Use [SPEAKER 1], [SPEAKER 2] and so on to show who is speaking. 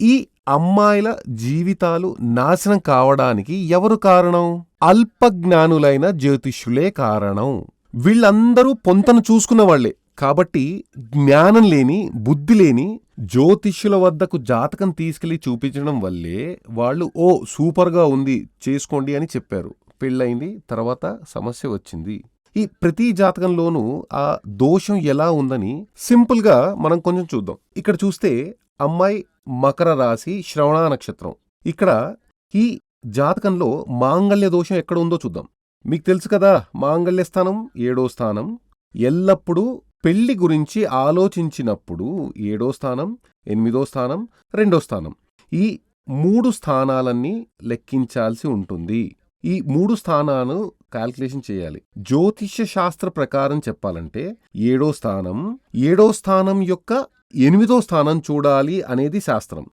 [SPEAKER 1] ఈ అమ్మాయిల జీవితాలు నాశనం కావడానికి ఎవరు కారణం? అల్పజ్ఞానులైన జ్యోతిష్యులే కారణం. వీళ్ళందరూ పొంతను చూసుకున్న వాళ్ళే కాబట్టి జ్ఞానం లేని బుద్ధి లేని జ్యోతిష్యుల వద్దకు జాతకం తీసుకెళ్ళి చూపించడం వల్లే వాళ్ళు ఓ సూపర్గా ఉంది చేసుకోండి అని చెప్పారు. పెళ్ళయింది తర్వాత సమస్య వచ్చింది. ఈ ప్రతి జాతకంలోనూ ఆ దోషం ఎలా ఉందని సింపుల్గా మనం కొంచెం చూద్దాం. ఇక్కడ చూస్తే అమ్మాయి మకర రాశి శ్రవణ నక్షత్రం. ఇక్కడ ఈ జాతకంలో మాంగళ్య దోషం ఎక్కడ ఉందో చూద్దాం. మీకు తెలుసు కదా మాంగళ్య స్థానం ఏడో స్థానం. ఎల్లప్పుడూ పెళ్ళి గురించి ఆలోచించినప్పుడు ఏడో స్థానం ఎనిమిదో స్థానం రెండో స్థానం. ఈ మూడు స్థానాలన్నీ లెక్కించాల్సి ఉంటుంది. ఈ మూడు స్థానాలు కాల్కులేషన్ చేయాలి. జ్యోతిష్య శాస్త్ర ప్రకారం చెప్పాలంటే ఏడో స్థానం ఏడో స్థానం యొక్క ఎనిమిదో స్థానం చూడాలి అనేది శాస్త్రం.